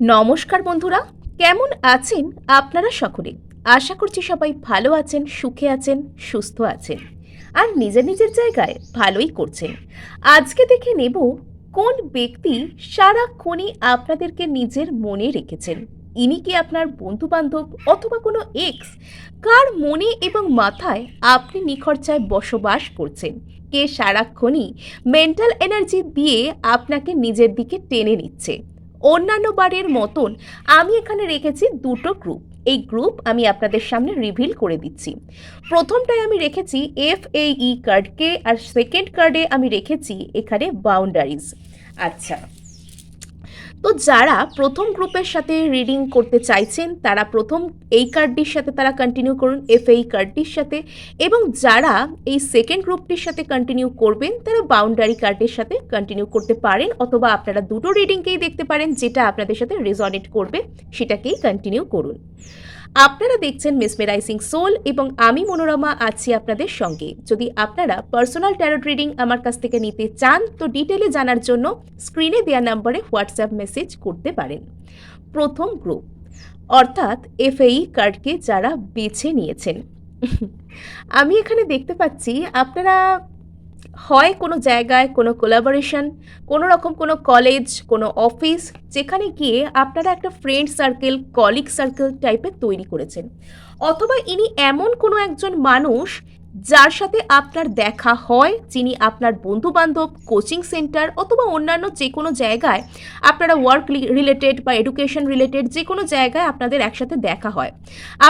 নমস্কার বন্ধুরা, কেমন আছেন আপনারা সকলে? আশা করছি সবাই ভালো আছেন, সুখে আছেন, সুস্থ আছেন, আর নিজের নিজের জায়গায় ভালোই করছেন। আজকে দেখে নেব কোন ব্যক্তি সারাক্ষণই আপনাদেরকে নিজের মনে রেখেছেন। ইনি কি আপনার বন্ধু বান্ধব অথবা কোনো এক্স কার মনে এবং মাথায় আপনি নিখরচায় বসবাস করছেন? কে সারাক্ষণই মেন্টাল এনার্জি দিয়ে আপনাকে নিজের দিকে টেনে নিচ্ছে? অন্যান্য বারের মতন আমি এখানে রেখেছি দুটো গ্রুপ এই গ্রুপ আমি আপনাদের সামনে রিভিল করে দিচ্ছি। প্রথমটায় আমি রেখেছি এফ এ ই কার্ডকে আর সেকেন্ড কার্ডে আমি রেখেছি এখানে বাউন্ডারিজ আচ্ছা তো যারা প্রথম গ্রুপের সাথে রিডিং করতে চাইছেন, তারা প্রথম এই কার্ডটির সাথে তারা কন্টিনিউ করুন এফ এই কার্ডটির সাথে। এবং যারা এই সেকেন্ড গ্রুপটির সাথে কন্টিনিউ করবেন, তারা বাউন্ডারি কার্ডের সাথে কন্টিনিউ করতে পারেন, অথবা আপনারা দুটো রিডিংকেই দেখতে পারেন, যেটা আপনাদের সাথে রেজনেট করবে, সেটাকেই কন্টিনিউ করুন। আপনারা দেখছেন মেসমেরাইজিং সোল এবং আমি মনোরমা আছি আপনাদের সঙ্গে। যদি আপনারা পার্সোনাল ট্যারোট রিডিং আমার কাছ থেকে নিতে চান, তো ডিটেলে জানার জন্য স্ক্রিনে দেওয়া নম্বরে হোয়াটসঅ্যাপ মেসেজ করতে পারেন। প্রথম গ্রুপ, অর্থাৎ এফএই কার্ডকে যারা বেছে নিয়েছেন। আমি এখানে দেখতে পাচ্ছি, আপনারা হয় কোনো জায়গায় কোনো কোলাবোরেশন কোনো রকম কোনো কলেজ কোনো অফিস যেখানে গিয়ে আপনারা একটা ফ্রেন্ড সার্কেল কলিগ সার্কেল টাইপের তৈরি করেছেন। অথবা ইনি এমন কোনো একজন মানুষ যার সাথে আপনার দেখা হয়, যিনি আপনার বন্ধু বান্ধব কোচিং সেন্টার অথবা অন্যান্য যে কোনো জায়গায় আপনারা ওয়ার্ক রিলেটেড বা এডুকেশন রিলেটেড যে কোনো জায়গায় আপনাদের একসাথে দেখা হয়।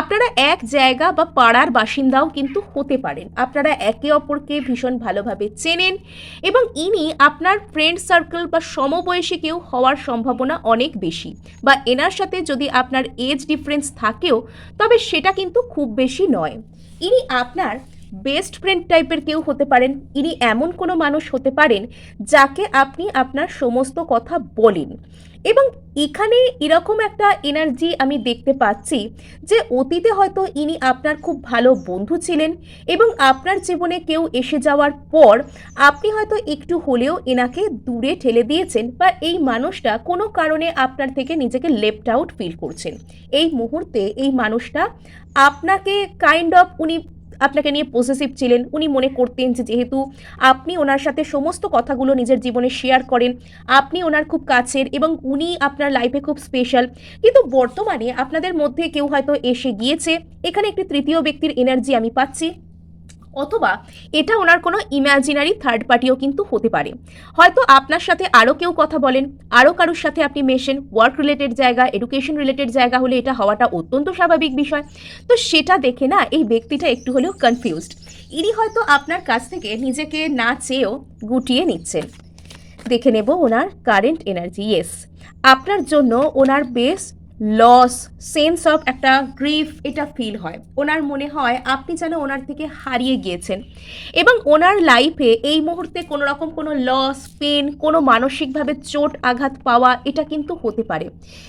আপনারা এক জায়গা বা পাড়ার বাসিন্দাও কিন্তু হতে পারেন। আপনারা একে অপরকে ভীষণ ভালোভাবে চেনেন এবং ইনি আপনার ফ্রেন্ড সার্কেল বা সমবয়সী কেউ হওয়ার সম্ভাবনা অনেক বেশি বা এনার সাথে যদি আপনার এজ ডিফারেন্স থাকেও, তবে সেটা কিন্তু খুব বেশি নয়। ইনি আপনার বেস্ট ফ্রেন্ড টাইপের কেউ হতে পারেন, ইনি এমন কোনো মানুষ হতে পারেন যাকে আপনি আপনার সমস্ত কথা বলেন। এবং এখানে এরকম একটা এনার্জি আমি দেখতে পাচ্ছি যে অতীতে হয়তো ইনি আপনার খুব ভালো বন্ধু ছিলেন এবং আপনার জীবনে কেউ এসে যাওয়ার পর আপনি হয়তো একটু হলেও এনাকে দূরে ঠেলে দিয়েছেন বা এই মানুষটা কোনো কারণে আপনার থেকে নিজেকে লেফট আউট ফিল করছেন। এই মুহূর্তে এই মানুষটা আপনাকে কাইন্ড অফ উনি আপনাকে নিয়ে পজিটিভ ছিলেন। উনি মনে করতেন যে যেহেতু আপনি ওনার সাথে সমস্ত কথাগুলো নিজের জীবনে শেয়ার করেন, আপনি ওনার খুব কাছের এবং উনি আপনার লাইফে খুব স্পেশাল কিন্তু বর্তমানে আপনাদের মধ্যে কেউ হয়তো এসে গিয়েছে, এখানে একটি তৃতীয় ব্যক্তির এনার্জি আমি পাচ্ছি। অথবা এটা ওনার কোনো ইম্যাজিনারি থার্ড পার্টিও কিন্তু হতে পারে। হয়তো আপনার সাথে আরও কেউ কথা বলেন আরও কারোর সাথে আপনি মেশেন ওয়ার্ক রিলেটেড জায়গা এডুকেশন রিলেটেড জায়গা হলে এটা হওয়াটা অত্যন্ত স্বাভাবিক বিষয়। তো সেটা দেখে না এই ব্যক্তিটা একটু হলেও কনফিউজড ইনি হয়তো আপনার কাছ থেকে নিজেকে না চেয়েও গুটিয়ে নিচ্ছেন। দেখে নেব ওনার কারেন্ট এনার্জি ইয়েস আপনার জন্য ওনার বেশ লস সেন্স অফ একটা গ্রিফ এটা ফিল হয়। ওনার মনে হয় আপনি যেন ওনার থেকে হারিয়ে গিয়েছেন। এবং ওনার লাইফে এই মুহূর্তে কোনো রকম কোনো লস পেন কোনো মানসিকভাবে চোট আঘাত পাওয়া এটা কিন্তু হতে পারে।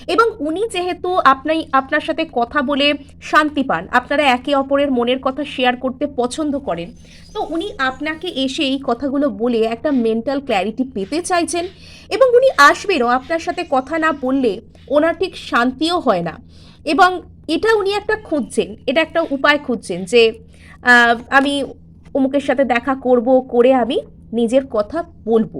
এবং উনি যেহেতু আপনি আপনার সাথে কথা বলে শান্তি পান, আপনারা একে অপরের মনের কথা শেয়ার করতে পছন্দ করেন, তো উনি আপনাকে এসে এই কথাগুলো বলে একটা মেন্টাল ক্ল্যারিটি পেতে চাইছেন। এবং উনি আসবেনও আপনার সাথে কথা না বললে ওনার ঠিক শান্তিও হয় না। এবং এটা উনি একটা খুঁজছেন, এটা একটা উপায় খুঁজছেন যে আমি অমুকের সাথে দেখা করব, করে আমি নিজের কথা বলব।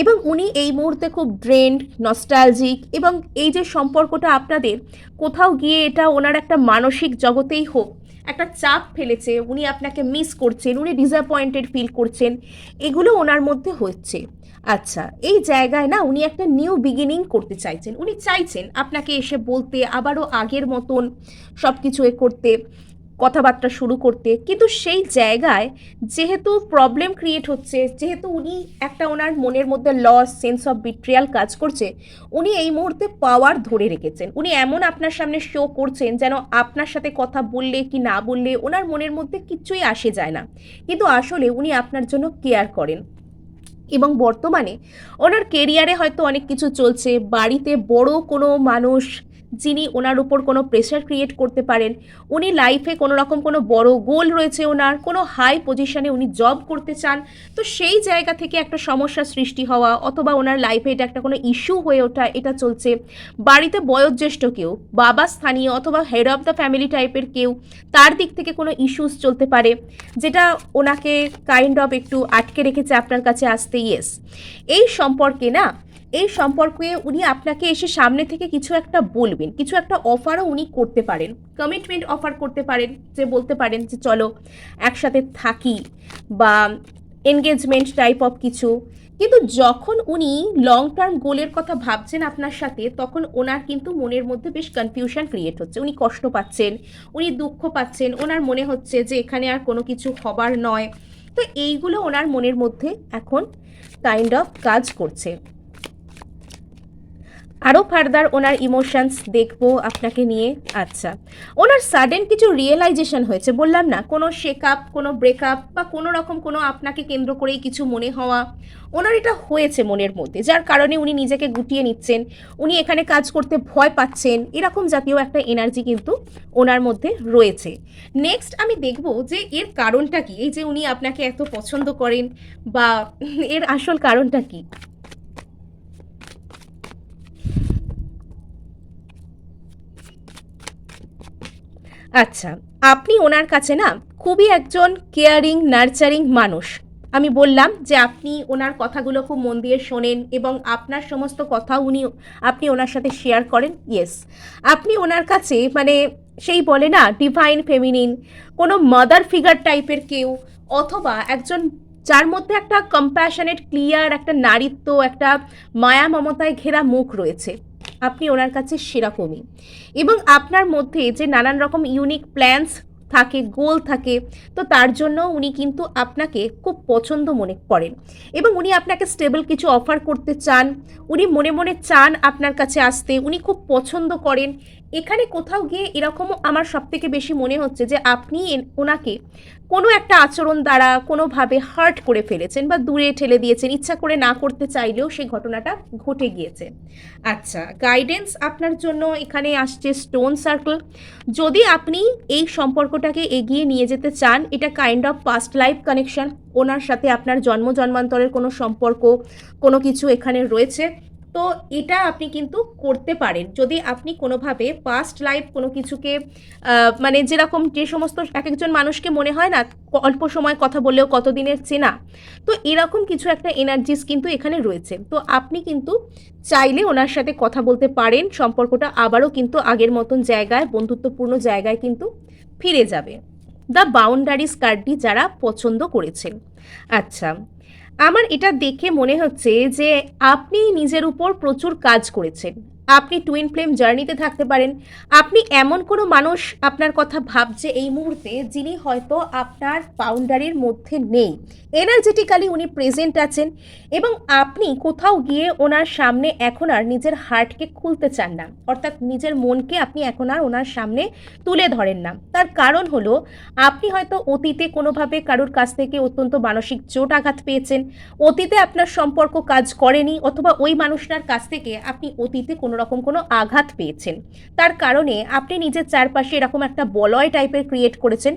এবং উনি এই মুহূর্তে খুব ড্রেন্ড নস্টালজিক এবং এই যে সম্পর্কটা আপনাদের, কোথাও গিয়ে এটা ওনার একটা মানসিক জগতেই হোক একটা চাপ ফেলেছে, উনি আপনাকে মিস করছেন, উনি ডিসঅ্যাপয়েন্টেড ফিল করছেন, এগুলো ওনার মধ্যে হচ্ছে। আচ্ছা এই জায়গায় না উনি একটা নিউ বিগিনিং করতে চাইছেন। উনি চাইছেন আপনাকে এসে বলতে, আবারও আগের মতন সব কিছু এ করতে। কথাবার্তা শুরু করতে। কিন্তু সেই জায়গায় যেহেতু প্রবলেম ক্রিয়েট হচ্ছে, যেহেতু উনি একটা ওনার মনের মধ্যে লস সেন্স অফ বিট্রিয়াল কাজ করছে, উনি এই মুহূর্তে পাওয়ার ধরে রেখেছেন। উনি এমন আপনার সামনে শো করছেন যেন আপনার সাথে কথা বললে কি না বললে ওনার মনের মধ্যে কিচ্ছুই আসে যায় না। কিন্তু আসলে উনি আপনার জন্য কেয়ার করেন। এবং বর্তমানে ওনার কেরিয়ারে হয়তো অনেক কিছু চলছে। বাড়িতে বড় কোনো মানুষ যিনি ওনার উপর কোনো প্রেশার ক্রিয়েট করতে পারেন, উনি লাইফে কোনো রকম কোনো বড় গোল রয়েছে ওনার, কোনো হাই পজিশনে উনি জব করতে চান, তো সেই জায়গা থেকে একটা সমস্যা সৃষ্টি হওয়া অথবা ওনার লাইফে এটা একটা কোনো ইস্যু হয়ে ওঠা, এটা চলছে। বাড়িতে বয়োজ্যেষ্ঠ কেউ, বাবা স্থানীয় অথবা হেড অফ দ্য ফ্যামিলি টাইপের কেউ, তার দিক থেকে কোনো ইস্যুস চলতে পারে, যেটা ওনাকে কাইন্ড অফ একটু আটকে রেখেছে আপনার কাছে আসতে ইয়েস এই সম্পর্কে না এই সম্পর্কে উনি আপনাকে এসে সামনে থেকে কিছু একটা বলবেন, কিছু একটা অফারও উনি করতে পারেন কমিটমেন্ট অফার করতে পারেন, যে বলতে পারেন যে চলো একসাথে থাকি বা এনগেজমেন্ট টাইপ অফ কিছু। কিন্তু যখন উনি লং টার্ম গোলের কথা ভাবছেন আপনার সাথে, তখন ওনার কিন্তু মনের মধ্যে বেশ কনফিউশন ক্রিয়েট হচ্ছে। উনি কষ্ট পাচ্ছেন, উনি দুঃখ পাচ্ছেন, ওনার মনে হচ্ছে যে এখানে আর কোনো কিছু হবার নয়। তো এইগুলো ওনার মনের মধ্যে এখন কাইন্ড অফ কাজ করছে। আরও ফার্দার ওনার ইমোশনস দেখব আপনাকে নিয়ে। আচ্ছা ওনার সাডেন কিছু রিয়েলাইজেশন হয়েছে, বললাম না, কোনো শেক আপ কোনো ব্রেকআপ বা কোনো রকম কোনো আপনাকে কেন্দ্র করেই কিছু মনে হওয়া, ওনার এটা হয়েছে মনের মধ্যে, যার কারণে উনি নিজেকে গুটিয়ে নিচ্ছেন, উনি এখানে কাজ করতে ভয় পাচ্ছেন, এরকম জাতীয় একটা এনার্জি কিন্তু ওনার মধ্যে রয়েছে। নেক্সট আমি দেখব যে এর কারণটা কি, এই যে উনি আপনাকে এত পছন্দ করেন বা এর আসল কারণটা কি। আচ্ছা আপনি ওনার কাছে না খুবই একজন কেয়ারিং নার্চারিং মানুষ। আমি বললাম যে আপনি ওনার কথাগুলো খুব মন দিয়ে শোনেন এবং আপনার সমস্ত কথা উনি, আপনি ওনার সাথে শেয়ার করেন ইয়েস আপনি ওনার কাছে মানে সেই বলে না ডিভাইন ফেমিনিন কোনো মাদার ফিগার টাইপের কেউ অথবা একজন যার মধ্যে একটা কম্প্যাশনেট ক্লিয়ার একটা নারীত্ব, একটা মায়া মমতায় ঘেরা মুখ রয়েছে। আপনি ওনার কাছে সেরকমই। এবং আপনার মধ্যে যে নানান রকম ইউনিক প্ল্যান্স থাকে গোল থাকে, তো তার জন্য উনি কিন্তু আপনাকে খুব পছন্দ মনে করেন। এবং উনি আপনাকে স্টেবল কিছু অফার করতে চান, উনি মনে মনে চান আপনার কাছে আসতে, উনি খুব পছন্দ করেন এখানে কোথাও গিয়ে এরকমও আমার সবথেকে বেশি মনে হচ্ছে যে আপনি ওনাকে কোনো একটা আচরণ দ্বারা কোনোভাবে হার্ট করে ফেলেছেন বা দূরে ঠেলে দিয়েছেন, ইচ্ছা করে না করতে চাইলেও সেই ঘটনাটা ঘটে গিয়েছে। আচ্ছা গাইডেন্স আপনার জন্য এখানে আসছে স্টোন সার্কেল যদি আপনি এই সম্পর্কটাকে এগিয়ে নিয়ে যেতে চান, এটা kind of past life connection ওনার সাথে আপনার জন্ম, জন্মান্তরের কোনো সম্পর্ক, কোনো কিছু এখানে রয়েছে। তো এটা আপনি কিন্তু করতে পারেন। যদি আপনি কোনোভাবে পাস্ট লাইফ কোনো কিছুকে মানে যেরকম যে সমস্ত এক একজন মানুষকে মনে হয় না, অল্প সময় কথা বললেও কতদিনের চেনা, তো এরকম কিছু একটা এনার্জিস কিন্তু এখানে রয়েছে। তো আপনি কিন্তু চাইলে ওনার সাথে কথা বলতে পারেন, সম্পর্কটা আবারও কিন্তু আগের মতন জায়গায়, বন্ধুত্বপূর্ণ জায়গায় কিন্তু ফিরে যাবে। দ্য বাউন্ডারিজ কার্ডটি যারা পছন্দ করেছেন। আচ্ছা আমার এটা দেখে মনে হচ্ছে যে আপনি নিজের উপর প্রচুর কাজ করেছেন। আপনি টুইন ফ্লেম জার্নিতে থাকতে পারেন। আপনি এমন কোনো মানুষ আপনার কথা ভাবছে এই মুহূর্তে যিনি হয়তো আপনার বাউন্ডারির মধ্যে নেই। এনার্জেটিক্যালি উনি প্রেজেন্ট আছেন এবং আপনি কোথাও গিয়ে ওনার সামনে এখন আর নিজের হার্টকে খুলতে চান না। অর্থাৎ নিজের মনকে আপনি এখন আর ওনার সামনে তুলে ধরেন না। তার কারণ হলো, আপনি হয়তো অতীতে কোনোভাবে কারোর কাছ থেকে অত্যন্ত মানসিক চোট আঘাত পেয়েছেন। অতীতে আপনার সম্পর্ক কাজ করেনি অথবা ওই মানুষটার কাছ থেকে আপনি অতীতে কোনো রকম কোনো আঘাত পেয়েছেন। তার কারণে আপনি নিজের চারপাশে এরকম একটা বলয় টাইপের ক্রিয়েট করেছেন,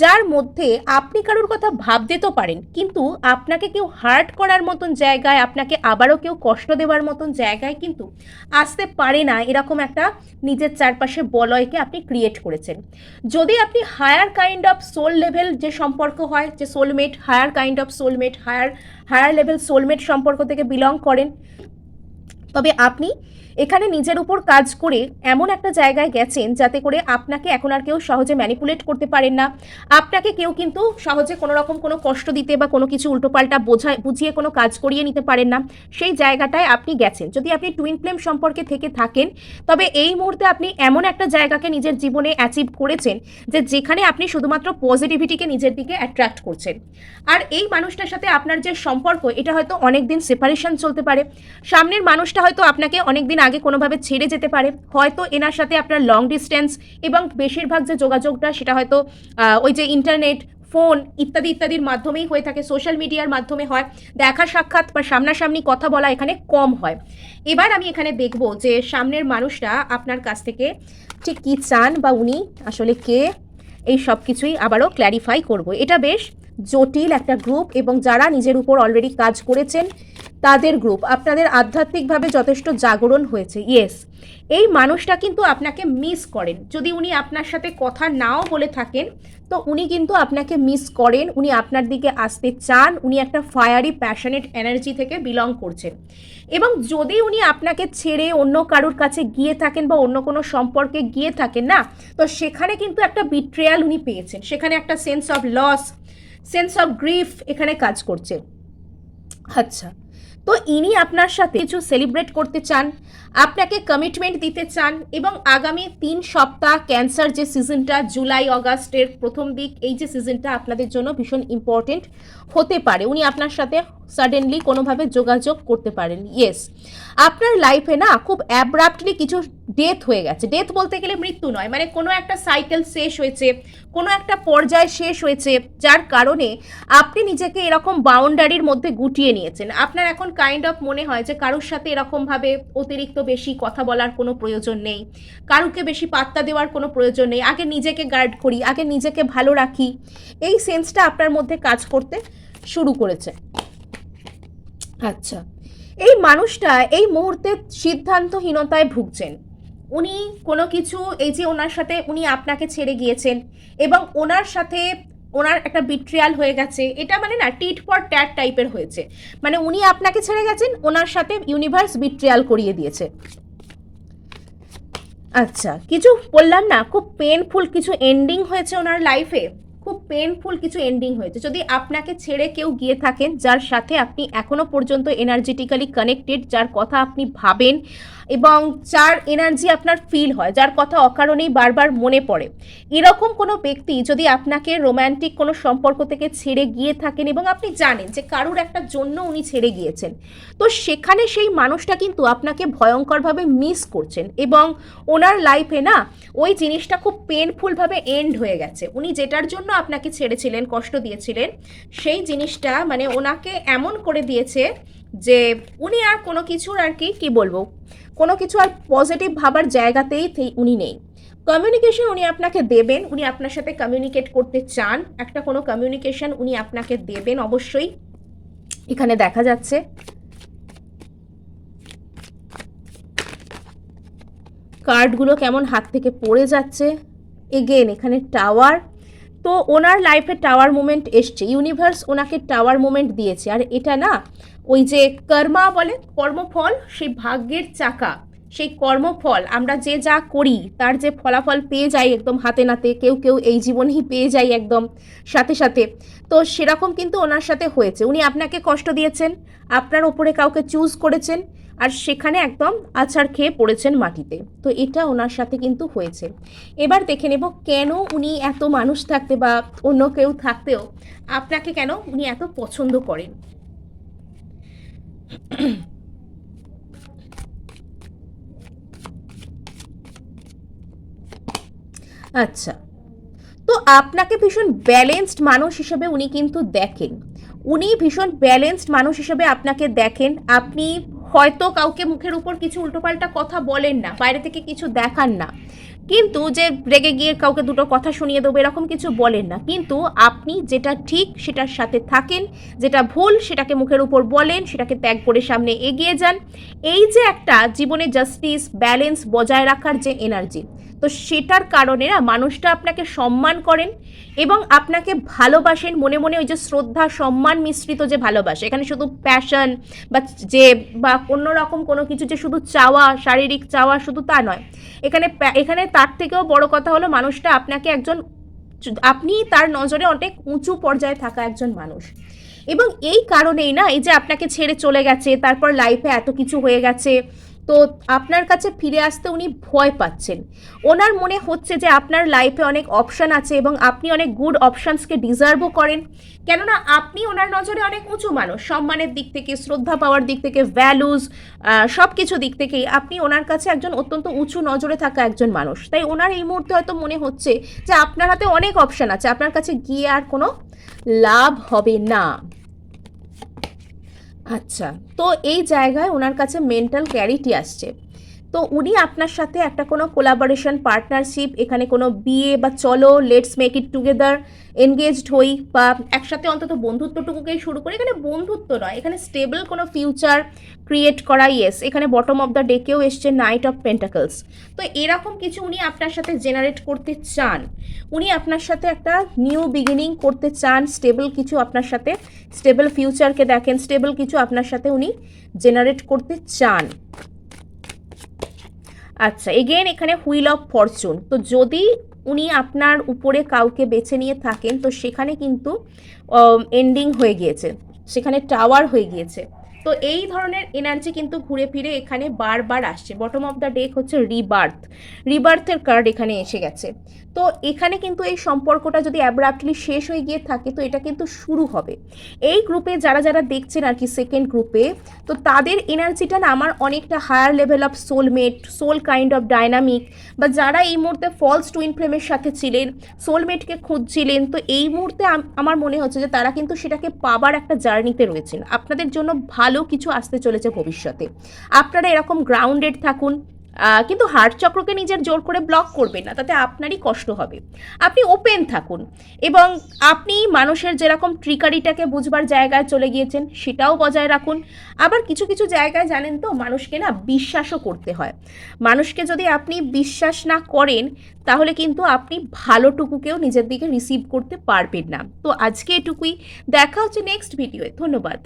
যার মধ্যে আপনি কারোর কথা ভাবতে তো পারেন, কিন্তু আপনাকে কেউ হার্ট করার মতন জায়গায়, আপনাকে আবারও কেউ কষ্ট দেওয়ার মতন জায়গায় কিন্তু আসতে পারে না এরকম একটা নিজের চারপাশে বলয়কে আপনি ক্রিয়েট করেছেন। যদি আপনি higher kind of soul level যে সম্পর্ক হয়, যে soulmate higher kind of soulmate higher higher level soulmate সম্পর্ক থেকে বিলং করেন, তবে আপনি এখানে নিজের উপর কাজ করে এমন একটা জায়গায় গেছেন যাতে করে আপনাকে এখন আর কেউ সহজে ম্যানিপুলেট করতে পারেন না। আপনাকে কেউ কিন্তু সহজে কোনো রকম কোনো কষ্ট দিতে বা কোনো কিছু উল্টোপাল্টা বোঝায়, বুঝিয়ে কোনো কাজ করিয়ে নিতে পারেন না। সেই জায়গাটায় আপনি গেছেন। যদি আপনি টুইন ফ্লেম সম্পর্কে থেকে থাকেন, তবে এই মুহূর্তে আপনি এমন একটা জায়গাকে নিজের জীবনে অ্যাচিভ করেছেন যে যেখানে আপনি শুধুমাত্র পজিটিভিটিকে নিজের দিকে অ্যাট্রাক্ট করছেন। আর এই মানুষটার সাথে আপনার যে সম্পর্ক, এটা হয়তো অনেক দিন সেপারেশন চলতে পারে। সামনের মানুষটা হয়তো আপনাকে অনেক দিন আগে কোনোভাবে ছেড়ে যেতে পারে। হয়তো এনার সাথে আপনার লং ডিস্টেন্স এবং বেশিরভাগ যে যোগাযোগটা সেটা হয়তো ওই যে ইন্টারনেট ফোন ইত্যাদি ইত্যাদির মাধ্যমেই হয়ে থাকে সোশ্যাল মিডিয়ার মাধ্যমে হয়। দেখা সাক্ষাৎ বা সামনাসামনি কথা বলা এখানে কম হয়। এবার আমি এখানে দেখব যে সামনের মানুষটা আপনার কাছ থেকে ঠিক কী চান বা উনি আসলে কে, এই সব কিছুই আবারও ক্ল্যারিফাই করব। এটা বেশ জটিল একটা গ্রুপ এবং যারা নিজের উপর অলরেডি কাজ করেছেন, তাদের গ্রুপ আপনাদের আধ্যাত্মিকভাবে যথেষ্ট জাগরণ হয়েছে ইয়েস এই মানুষটা কিন্তু আপনাকে মিস করেন। যদি উনি আপনার সাথে কথা নাও বলে থাকেন, তো উনি কিন্তু আপনাকে মিস করেন। উনি আপনার দিকে আসতে চান। উনি একটা ফায়ারি প্যাশনেট এনার্জি থেকে বিলং করছেন। এবং যদি উনি আপনাকে ছেড়ে অন্য কারোর কাছে গিয়ে থাকেন বা অন্য কোনো সম্পর্কে গিয়ে থাকেন না, তো সেখানে কিন্তু একটা বিট্রেয়াল উনি পেয়েছেন। সেখানে একটা sense of loss sense of grief এখানে কাজ করছে। আচ্ছা তো ইনি আপনার সাথে কিছু সেলিব্রেট করতে চান, আপনাকে কমিটমেন্ট দিতে চান এবং আগামী তিন সপ্তাহ ক্যান্সার যে সিজনটা জুলাই অগাস্টের প্রথম দিক, এই যে সিজনটা আপনাদের জন্য ভীষণ ইম্পর্টেন্ট হতে পারে। উনি আপনার সাথে সাডেনলি কোনোভাবে যোগাযোগ করতে পারেন। ইয়েস আপনার লাইফে না খুব অ্যাব্রাপ্টলি কিছু ডেথ হয়ে গেছে। ডেথ বলতে গেলে মৃত্যু নয়। মানে কোনো একটা সাইকেল শেষ হয়েছে, কোনো একটা পর্যায় শেষ হয়েছে, যার কারণে আপনি নিজেকে এরকম বাউন্ডারির মধ্যে গুটিয়ে নিয়েছেন। আপনার এখন কাইন্ড অফ মনে হয় যে কারোর সাথে এরকমভাবে অতিরিক্ত বেশি কথা বলার কোনো প্রয়োজন নেই। কারুকে বেশি পাত্তা দেওয়ার কোনো প্রয়োজন নেই। আগে নিজেকে গার্ড করি, আগে নিজেকে ভালো রাখি। এই সেন্সটা আপনার মধ্যে কাজ করতে শুরু করেছে। আচ্ছা। এই মানুষটা এই মুহূর্তে সিদ্ধান্তহীনতায় ভুগছেন। উনি কোনো কিছু, এই যে ওনার সাথে উনি আপনাকে ছেড়ে গিয়েছেন এবং ওনার সাথে ওনার একটা বিট্রিয়াল হয়ে গেছে, এটা মানে না টিট ফর ট্যাট টাইপের হয়েছে। মানে উনি আপনাকে ছেড়ে গেছেন, ওনার সাথে ইউনিভার্স বিট্রিয়াল করিয়ে দিয়েছে। আচ্ছা কিছু বললাম না, খুব পেনফুল কিছু এন্ডিং হয়েছে ওনার লাইফে খুব পেনফুল কিছু এন্ডিং হয়েছে। যদি আপনাকে ছেড়ে কেউ গিয়ে থাকেন, যার সাথে আপনি এখনও পর্যন্ত এনার্জেটিক্যালি কানেক্টেড যার কথা আপনি ভাবেন এবং যার এনার্জি আপনার ফিল হয়, যার কথা অকারণেই বারবার মনে পড়ে। এরকম কোনো ব্যক্তি যদি আপনাকে রোম্যান্টিক কোনো সম্পর্ক থেকে ছেড়ে গিয়ে থাকেন এবং আপনি জানেন যে কারুর একটা জন্য উনি ছেড়ে গিয়েছেন, তো সেখানে সেই মানুষটা কিন্তু আপনাকে ভয়ঙ্করভাবে মিস করছেন এবং ওনার লাইফে না ওই জিনিসটা খুব পেনফুলভাবে এন্ড হয়ে গেছে। উনি যেটার জন্য আপনাকে ছেড়েছিলেন, কষ্ট দিয়েছিলেন, সেই জিনিসটা মানে ওনাকে এমন করে দিয়েছে যে উনি আর কোনো কিছুর আর কি কি বলব, কোনো কিছু আর পজিটিভ ভাবার জায়গাতেই উনি নেই। কমিউনিকেশন উনি আপনাকে দেবেন, উনি আপনার সাথে কমিউনিকেট করতে চান, একটা কোনো কমিউনিকেশন উনি আপনাকে দেবেন অবশ্যই। এখানে দেখা যাচ্ছে কার্ডগুলো কেমন হাত থেকে পড়ে যাচ্ছে। এগেন এখানে টাওয়ার তো ওনার লাইফে টাওয়ার মুমেন্ট এসছে। ইউনিভার্স ওনাকে টাওয়ার মুমেন্ট দিয়েছে। আর এটা না, ওই যে কর্মা বলে, কর্মফল, সেই ভাগ্যের চাকা, সেই কর্মফল, আমরা যে যা করি, তার যে ফলাফল পেয়ে যাই একদম হাতে নাতে, কেউ কেউ এই জীবনেই পেয়ে যাই একদম সাথে সাথে। তো সেরকম কিন্তু ওনার সাথে হয়েছে। উনি আপনাকে কষ্ট দিয়েছেন, আপনার ওপরে কাউকে চুজ করেছেন আর সেখানে একদম আছাড় খেয়ে পড়েছেন মাটিতে। তো এটা ওনার সাথে কিন্তু হয়েছে। এবার দেখে নেব কেন উনি এত মানুষ থাকতে বা অন্য কেউ থাকতেও আপনাকে কেন উনি এত পছন্দ করেন? আচ্ছা। তো আপনাকে ভীষণ ব্যালেন্সড মানুষ হিসেবে উনি কিন্তু দেখেন। উনি ভীষণ ব্যালেন্সড মানুষ হিসেবে আপনাকে দেখেন। আপনি হয়তো কাউকে মুখের উপর কিছু উল্টোপাল্টা কথা বলেন না, বাইরে থেকে কিছু দেখান না। কিন্তু যে রেগে গিয়ে কাউকে দুটো কথা শুনিয়ে দেবো, এরকম কিছু বলেন না। কিন্তু আপনি যেটা ঠিক, সেটার সাথে থাকেন, যেটা ভুল, সেটাকে মুখের উপর বলেন, সেটাকে ত্যাগ করে সামনে এগিয়ে যান। এই যে একটা জীবনে জাস্টিস ব্যালেন্স বজায় রাখার যে এনার্জি তো সেটার কারণে না মানুষটা আপনাকে সম্মান করেন এবং আপনাকে ভালোবাসেন মনে মনে ওই যে শ্রদ্ধা, সম্মান মিশ্রিত যে ভালোবাসে। এখানে শুধু প্যাশন বা যে বা অন্য রকম কোনো কিছু যে শুধু চাওয়া, শারীরিক চাওয়া শুধু তা নয়। এখানে এখানে তার থেকেও বড় কথা হলো মানুষটা আপনাকে একজন, আপনি তার নজরে অনেক উঁচু পর্যায়ে থাকা একজন মানুষ। এবং এই কারণেই না এই যে আপনাকে ছেড়ে চলে গেছে, তারপর লাইফে এত কিছু হয়ে গেছে তো আপনার কাছে ফিরে আসতে উনি ভয় পাচ্ছেন। ওনার মনে হচ্ছে যে আপনার লাইফে অনেক অপশান আছে এবং আপনি অনেক গুড অপশানসকে ডিজার্ভও করেন। কেননা আপনি ওনার নজরে অনেক উঁচু মানুষ। সম্মানের দিক থেকে, শ্রদ্ধা পাওয়ার দিক থেকে ভ্যালুজ সব কিছু দিক থেকেই আপনি ওনার কাছে একজন অত্যন্ত উঁচু নজরে থাকা একজন মানুষ। তাই ওনার এই মুহূর্তে হয়তো মনে হচ্ছে যে আপনার হাতে অনেক অপশান আছে। আপনার কাছে গিয়ে আর কোনো লাভ হবে না। আচ্ছা তো এই জায়গায় ওনার কাছে মেন্টাল ক্যারিটি আসছে। তো উনি আপনার সাথে একটা কোনো কোলাবোরেশন পার্টনারশিপ এখানে কোনো বিয়ে বা চলো let's make it together engaged হই বা একসাথে অন্তত বন্ধুত্বটুকুকেই শুরু করি, এখানে বন্ধুত্ব নয়, এখানে স্টেবল কোনো ফিউচার ক্রিয়েট করা ইয়েস এখানে বটম অফ দ্য ডেকেও এসছে নাইট অফ পেন্টাকলস তো এরকম কিছু উনি আপনার সাথে জেনারেট করতে চান, উনি আপনার সাথে একটা নিউ বিগিনিং করতে চান স্টেবল কিছু আপনার সাথে স্টেবল ফিউচারকে দেখেন স্টেবল কিছু আপনার সাথে উনি জেনারেট করতে চান। আচ্ছা এগেন এখানে হুইল অফ ফরচুন তো যদি উনি আপনার উপরে কাউকে বেছে নিয়ে থাকেন, তো সেখানে কিন্তু এন্ডিং হয়ে গিয়েছে। সেখানে টাওয়ার হয়ে গিয়েছে। তো এই ধরনের এনার্জি কিন্তু ঘুরে ফিরে এখানে বারবার আসছে। বটম অফ দ্য ডেক হচ্ছে রিবার্থ রিবার্থের কার্ড এখানে এসে গেছে। তো এখানে কিন্তু এই সম্পর্কটা যদি অ্যাব্রাপ্টলি শেষ হয়ে গিয়ে থাকে, তো এটা কিন্তু শুরু হবে। এই গ্রুপে যারা যারা দেখছেন আর কি সেকেন্ড গ্রুপে তো তাদের এনার্জিটা না আমার অনেকটা higher level of soulmate soul kind of dynamic বা যারা এই মুহূর্তে ফলস টুইন ফ্লেমের সাথে ছিলেন সোলমেটকে খুঁজছিলেন, তো এই মুহূর্তে আমার মনে হচ্ছে যে তারা কিন্তু সেটাকে পাবার একটা জার্নিতে রয়েছেন। আপনাদের জন্য ভালো কিছু আসতে চলেছে ভবিষ্যতে। আপনারা এরকম গ্রাউন্ডেড থাকুন কিন্তু হার্ট চক্রকে নিজের জোর করে ব্লক করবেন না, তাতে আপনারই কষ্ট হবে। আপনি ওপেন থাকুন এবং আপনি মানুষের যেরকম ট্রিকারিটাকে বুঝবার জায়গায় চলে গিয়েছেন, সেটাও বজায় রাখুন। আবার কিছু কিছু জায়গায় জানেন তো, মানুষকে না বিশ্বাসও করতে হয়। মানুষকে যদি আপনি বিশ্বাস না করেন, তাহলে কিন্তু আপনি ভালোটুকুকেও নিজের দিকে রিসিভ করতে পারবেন না। তো আজকে এটুকুই, দেখা হচ্ছে নেক্সট ভিডিওয়ে ধন্যবাদ।